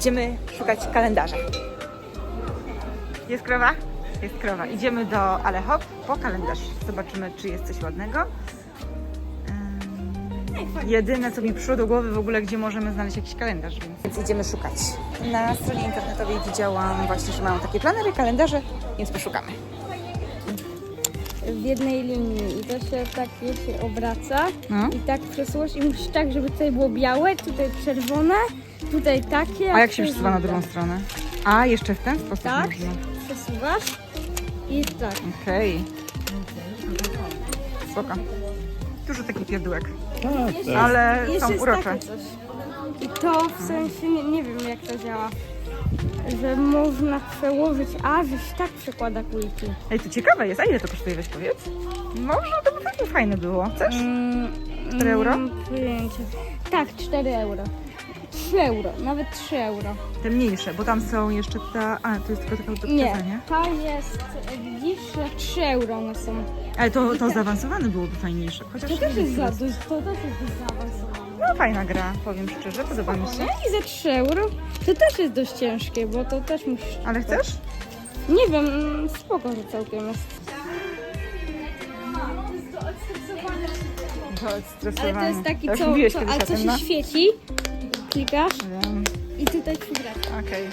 Idziemy szukać kalendarza. Jest krowa? Jest krowa. Idziemy do Alehop po kalendarz. Zobaczymy, czy jest coś ładnego. Jedyne, co mi przyszło do głowy w ogóle, gdzie możemy znaleźć jakiś kalendarz, więc, więc idziemy szukać. Na stronie internetowej widziałam właśnie, że mają takie planery, kalendarze, więc poszukamy. W jednej linii i to się tak je się obraca No. i tak przesuwasz i musisz tak, żeby tutaj było białe, tutaj czerwone, tutaj takie. A jak się tutaj przesuwa na żółte. drugą stronę? A, jeszcze w ten sposób Tak. można. Przesuwasz i tak. Okej. Spoko. Dużo takich pierdółek. Jeszcze Ale jest- są jest urocze. takie coś. I to w sensie, nie, nie wiem jak to działa, że można przełożyć, a że się tak przekłada kulki. Ej, to ciekawe jest. A ile to kosztuje, weź powiedz? Może to by takie fajne było. Chcesz? Mm, 4 euro? Pojęcia. Tak, 4 euro. 3 euro, nawet 3 euro. Te mniejsze, bo tam są jeszcze ta... A, to jest tylko taka do Nie, nie? ta jest, e, widzisz, że 3 euro one są. Ale to, to zaawansowane byłoby fajniejsze. Chociaż To też jest za dużo, to też jest zaawansowane. No fajna gra, powiem szczerze, podoba mi się. No i za 3 euro to też jest dość ciężkie, bo to też musisz... Ale chcesz? Nie wiem, mm, spoko, że całkiem jest. To Ale to jest taki, co, co, o co się no? świeci, klikasz Wiem. i tutaj przygrasz. Okej.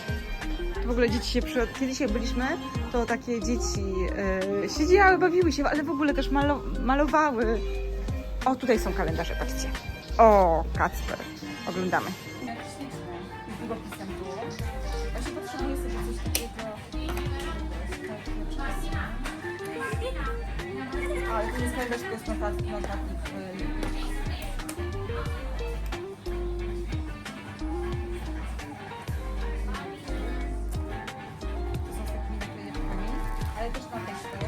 W ogóle dzieci się przy... Kiedyś jak byliśmy, to takie dzieci yy, siedziały, bawiły się, ale w ogóle też malo... malowały. O, tutaj są kalendarze, patrzcie. O, Kacper. Oglądamy. Ale to nie jest naklejeczkami, ale też na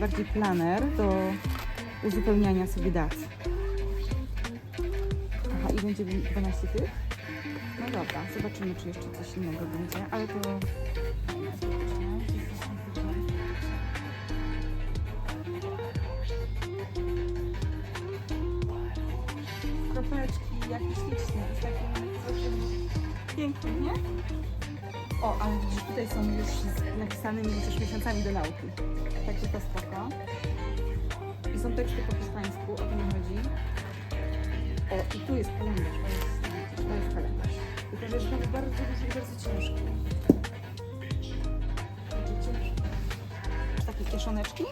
bardziej planer do uzupełniania sobie dat. Aha, i będzie 12 tych? No dobra, zobaczymy, czy jeszcze coś innego będzie, ale to... Kropeczki, jakie śliczne, z takim pięknym, nie? O, ale widzisz, tutaj są już z napisanymi też miesiącami do nauki. Także to spoko. I są teksty po hiszpańsku, o to mi chodzi. O, i tu jest kalendarz, to jest, to jest kalendarz. Tylko, że jest bardzo duży i bardzo ciężki. Takie kieszoneczki.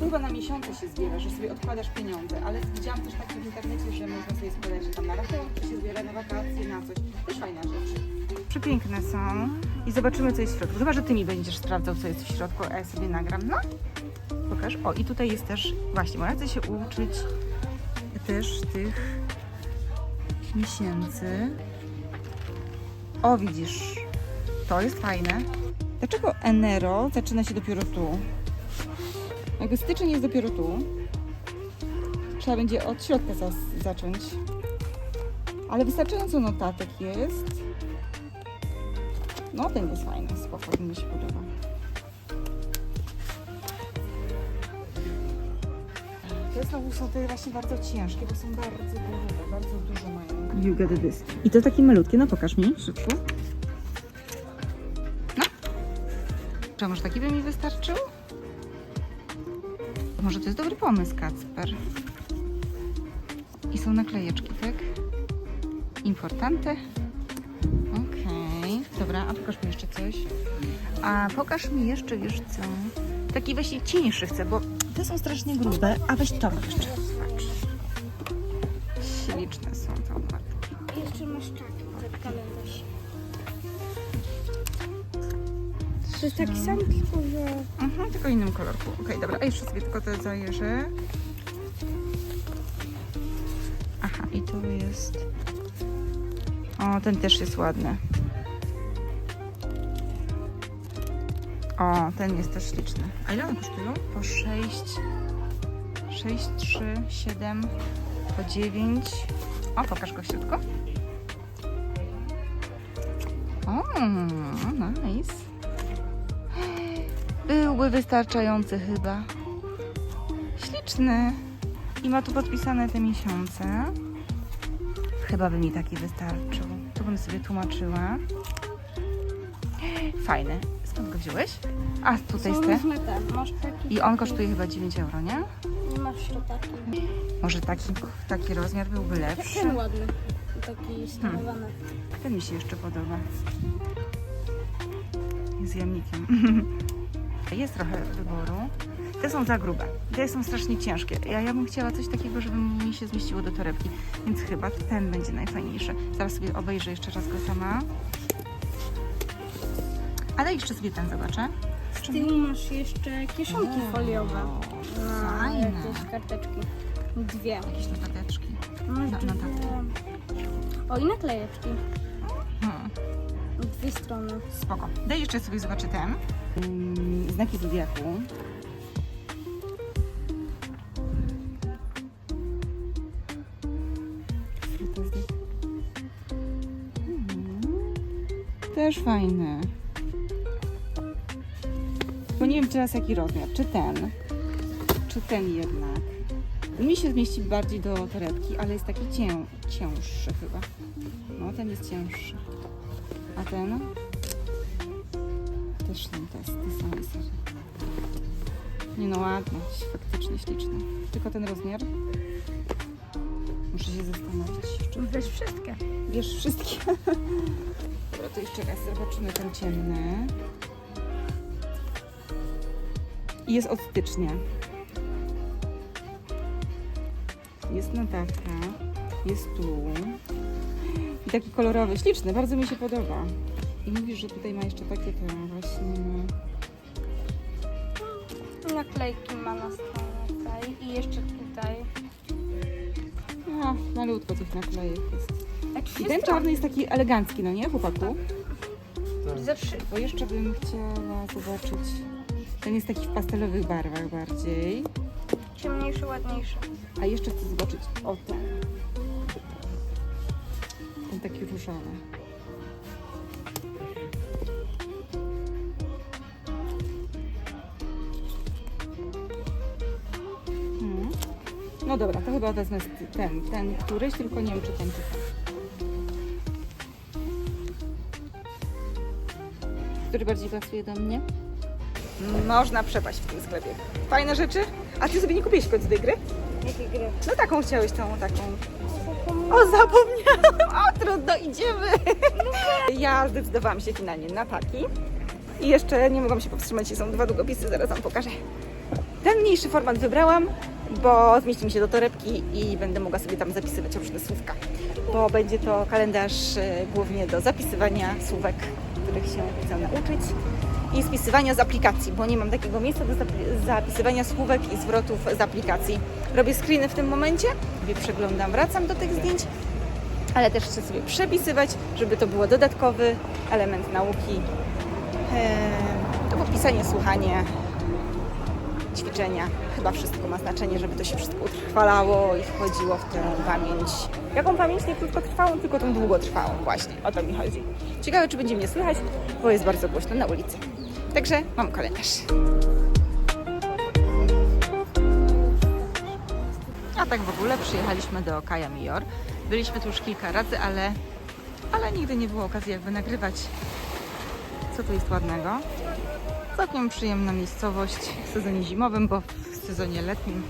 Chyba na miesiące się zbiera, że sobie odkładasz pieniądze, ale widziałam też takie w internecie, że można sobie składać, tam na rachunek się zbiera, na wakacje, na coś. Też fajna rzecz. Przepiękne są. I zobaczymy, co jest w środku. Chyba, że ty mi będziesz sprawdzał, co jest w środku, a ja sobie nagram. No, pokaż. O, i tutaj jest też, właśnie, można się uczyć też tych miesięcy. O, widzisz, to jest fajne. Dlaczego Enero zaczyna się dopiero tu? Jakby styczeń jest dopiero tu. Trzeba będzie od środka zacząć. Ale wystarczająco notatek jest. No, ten jest fajny, spoko, mi się podoba. Te znowu są te właśnie bardzo ciężkie, bo są bardzo duże, bardzo dużo mają. You get this. I to takie malutkie, no pokaż mi szybko. No. Czy może taki by mi wystarczył? Może to jest dobry pomysł, Kacper. I są naklejeczki, tak? Importante. A pokaż mi jeszcze coś. A pokaż mi jeszcze, wiesz co? Taki właśnie cieńszy chcę, bo te są strasznie grube, a weź to jeszcze. Patrz. Śliczne są to matki. Jeszcze masz taki ten kalendarz. To jest taki sam, tylko że... Mhm, tylko innym kolorku. Okej, dobra, a jeszcze sobie tylko te zajeżę. Aha, i tu jest... O, ten też jest ładny. O, ten jest też śliczny. A ile one kosztują? Po 6, 6, 3, 7, po 9. O, pokaż go w środku. O, nice. Byłby wystarczający chyba. Śliczny. I ma tu podpisane te miesiące. Chyba by mi taki wystarczył. Tu bym sobie tłumaczyła. Fajny. Skąd go wziąłeś? A, tutaj jest te. różne te. Masz taki, I on kosztuje chyba 9 euro, nie? Nie masz to taki. Może taki, taki rozmiar byłby lepszy. Ten ładny. Taki stonowany. Ten mi się jeszcze podoba. Z jamnikiem. Jest trochę wyboru. Te są za grube. Te są strasznie ciężkie. Ja, ja bym chciała coś takiego, żeby mi się zmieściło do torebki. Więc chyba ten będzie najfajniejszy. Zaraz sobie obejrzę jeszcze raz go sama. Ale jeszcze sobie ten zobaczę. Z tyłu masz jeszcze kieszonki O, foliowe. Na fajne. jakieś karteczki. Dwie. Jakieś notateczki. Masz dwie. notatki. O i naklejeczki. Hmm. Dwie strony. Spoko. Daj jeszcze sobie zobaczę ten. Mm, Znaki zodiaku. Mhm. Też fajny. Bo nie wiem teraz jaki rozmiar. Czy ten, czy ten jednak. Mi się zmieści bardziej do torebki, ale jest taki cię, cięższy chyba. No, ten jest cięższy. A ten? Też ten test, te same. Nie no, ładny, faktycznie śliczny. Tylko ten rozmiar. Muszę się zastanowić. Weź wszystkie. Bierz wszystkie. Dobra, to jeszcze raz zobaczymy ten ciemny. I jest od stycznia. Jest notatka. Jest tu. I taki kolorowy, śliczny, bardzo mi się podoba. I mówisz, że tutaj ma jeszcze takie te właśnie... Naklejki ma na stronie tutaj. I jeszcze tutaj. A, malutko tych naklejek jest. Jak I ten czarny jest taki elegancki, no nie, chłopaku? Trzy. Bo jeszcze bym chciała zobaczyć... Ten jest taki w pastelowych barwach bardziej. Ciemniejszy, ładniejszy. A jeszcze chcę zobaczyć o ten. Ten taki różowy. Hmm. No dobra, to chyba wezmę ten, ten któryś, tylko nie wiem czy ten czy ten. Który bardziej pasuje do mnie? Można przepaść w tym sklepie. Fajne rzeczy. A ty sobie nie kupiłeś w końcu tej gry? Jakie gry? No taką chciałeś, tą taką. O, zapomniałam! O, trudno, idziemy! Ja zdecydowałam się finalnie na taki. I jeszcze nie mogłam się powstrzymać, są dwa długopisy, zaraz Wam pokażę. Ten mniejszy format wybrałam, bo zmieści mi się do torebki i będę mogła sobie tam zapisywać różne słówka. Bo będzie to kalendarz e, głównie do zapisywania słówek, których się chcę nauczyć i spisywania z aplikacji, bo nie mam takiego miejsca do zapi- zapisywania słówek i zwrotów z aplikacji. Robię screeny w tym momencie, sobie przeglądam, wracam do tych zdjęć, ale też chcę sobie przepisywać, żeby to było dodatkowy element nauki. Eee, To było pisanie, słuchanie, ćwiczenia. Chyba wszystko ma znaczenie, żeby to się wszystko utrwalało i wchodziło w tę pamięć. Jaką pamięć? Nie krótkotrwałą, tylko tą długotrwałą właśnie. O to mi chodzi. Ciekawe, czy będzie mnie słychać, bo jest bardzo głośno na ulicy. Także mam kalendarz. A tak w ogóle przyjechaliśmy do Kaja Mior. Byliśmy tu już kilka razy, ale, ale nigdy nie było okazji jakby nagrywać, co tu jest ładnego. Całkiem przyjemna miejscowość w sezonie zimowym, bo w sezonie letnim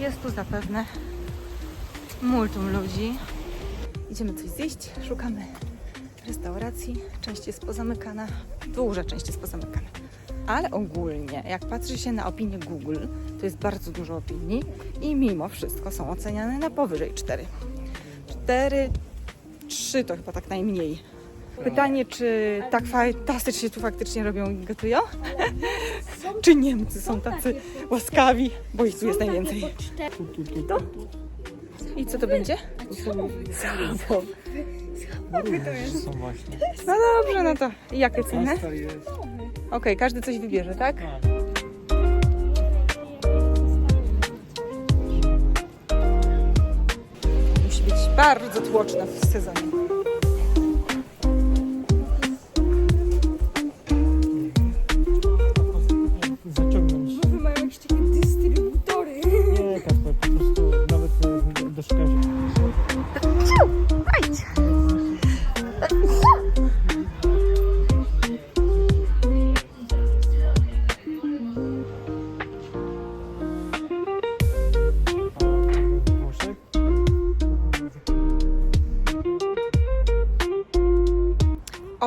jest tu zapewne multum ludzi. Idziemy coś zjeść, szukamy restauracji. Część jest pozamykana, duża część jest pozamykana. Ale ogólnie, jak patrzy się na opinię Google, to jest bardzo dużo opinii i mimo wszystko są oceniane na powyżej 4. 4, 3 to chyba tak najmniej. Pytanie, czy tak fantastycznie tu faktycznie robią i gotują? czy Niemcy są tacy łaskawi? Bo ich tu jest najwięcej. To? I co to będzie? Schabowy. To jest. Są właśnie. No dobrze, no to jakie ceny? Oscar jest. Okej, każdy coś wybierze, tak? Tak. Musi być bardzo tłoczna w sezonie.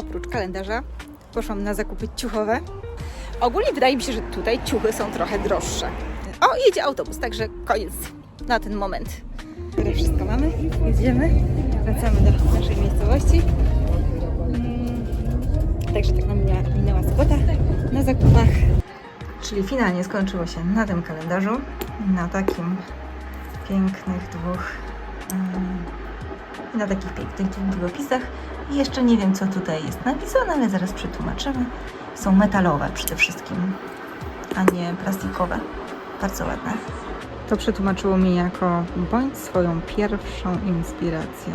Oprócz kalendarza poszłam na zakupy ciuchowe. Ogólnie wydaje mi się, że tutaj ciuchy są trochę droższe. O, jedzie autobus, także koniec na ten moment. Które wszystko mamy, jedziemy, wracamy do naszej miejscowości. Mm, Także tak nam minęła, sobota na zakupach. Czyli finalnie skończyło się na tym kalendarzu, na takim pięknych dwóch mm, na takich pięknych długopisach. Jeszcze nie wiem, co tutaj jest napisane, ale zaraz przetłumaczymy. Są metalowe przede wszystkim, a nie plastikowe. Bardzo ładne. To przetłumaczyło mi jako bądź swoją pierwszą inspiracją.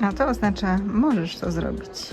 A to oznacza, możesz to zrobić.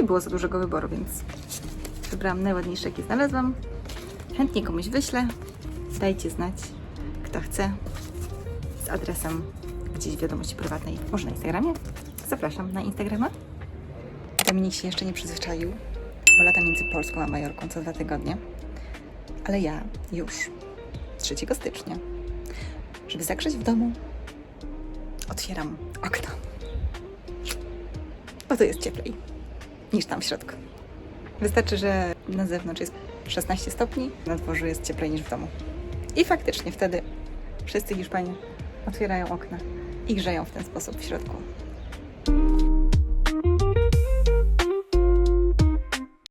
Nie było za dużego wyboru, więc wybrałam najładniejsze, jakie znalazłam. Chętnie komuś wyślę. Dajcie znać, kto chce. Z adresem gdzieś w wiadomości prywatnej, może na Instagramie. Zapraszam na Instagrama. Dominik się jeszcze nie przyzwyczaił, bo lata między Polską a Majorką co dwa tygodnie. Ale ja już 3 stycznia, żeby zagrzeć w domu, otwieram okno. Bo to jest cieplej niż tam w środku. Wystarczy, że na zewnątrz jest 16 stopni, na dworzu jest cieplej niż w domu. I faktycznie wtedy wszyscy Hiszpanie otwierają okna i grzeją w ten sposób w środku.